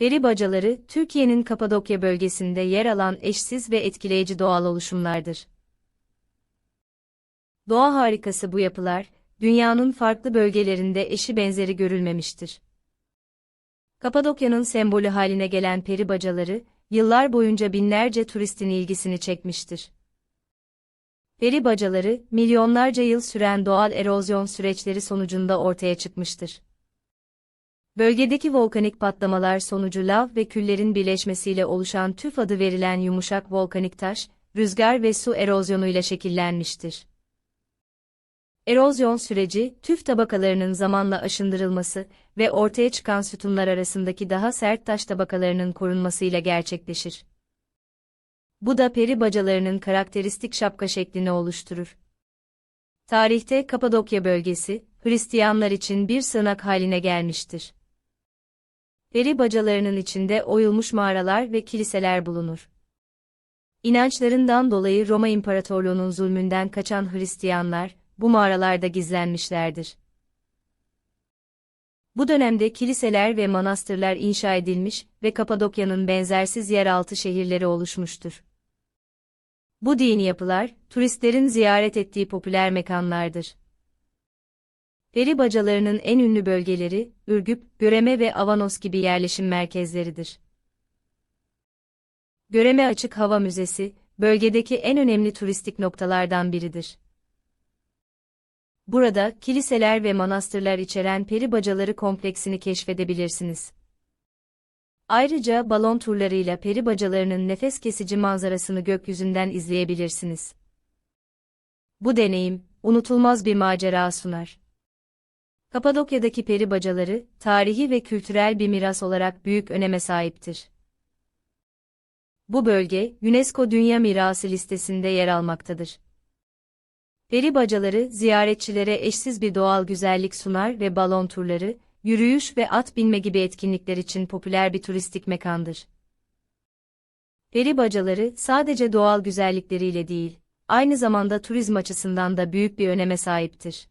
Peri bacaları, Türkiye'nin Kapadokya bölgesinde yer alan eşsiz ve etkileyici doğal oluşumlardır. Doğa harikası bu yapılar, dünyanın farklı bölgelerinde eşi benzeri görülmemiştir. Kapadokya'nın sembolü haline gelen peri bacaları, yıllar boyunca binlerce turistin ilgisini çekmiştir. Peri bacaları, milyonlarca yıl süren doğal erozyon süreçleri sonucunda ortaya çıkmıştır. Bölgedeki volkanik patlamalar sonucu lav ve küllerin birleşmesiyle oluşan tüf adı verilen yumuşak volkanik taş, rüzgar ve su erozyonuyla şekillenmiştir. Erozyon süreci, tüf tabakalarının zamanla aşındırılması ve ortaya çıkan sütunlar arasındaki daha sert taş tabakalarının korunmasıyla gerçekleşir. Bu da peri bacalarının karakteristik şapka şeklini oluşturur. Tarihte Kapadokya bölgesi, Hristiyanlar için bir sığınak haline gelmiştir. Peri bacalarının içinde oyulmuş mağaralar ve kiliseler bulunur. İnançlarından dolayı Roma İmparatorluğu'nun zulmünden kaçan Hristiyanlar, bu mağaralarda gizlenmişlerdir. Bu dönemde kiliseler ve manastırlar inşa edilmiş ve Kapadokya'nın benzersiz yeraltı şehirleri oluşmuştur. Bu dini yapılar, turistlerin ziyaret ettiği popüler mekanlardır. Peri bacalarının en ünlü bölgeleri, Ürgüp, Göreme ve Avanos gibi yerleşim merkezleridir. Göreme Açık Hava Müzesi, bölgedeki en önemli turistik noktalardan biridir. Burada, kiliseler ve manastırlar içeren peri bacaları kompleksini keşfedebilirsiniz. Ayrıca balon turlarıyla peri bacalarının nefes kesici manzarasını gökyüzünden izleyebilirsiniz. Bu deneyim, unutulmaz bir macera sunar. Kapadokya'daki peri bacaları, tarihi ve kültürel bir miras olarak büyük öneme sahiptir. Bu bölge, UNESCO Dünya Mirası listesinde yer almaktadır. Peri bacaları, ziyaretçilere eşsiz bir doğal güzellik sunar ve balon turları, yürüyüş ve at binme gibi etkinlikler için popüler bir turistik mekandır. Peri bacaları, sadece doğal güzellikleriyle değil, aynı zamanda turizm açısından da büyük bir öneme sahiptir.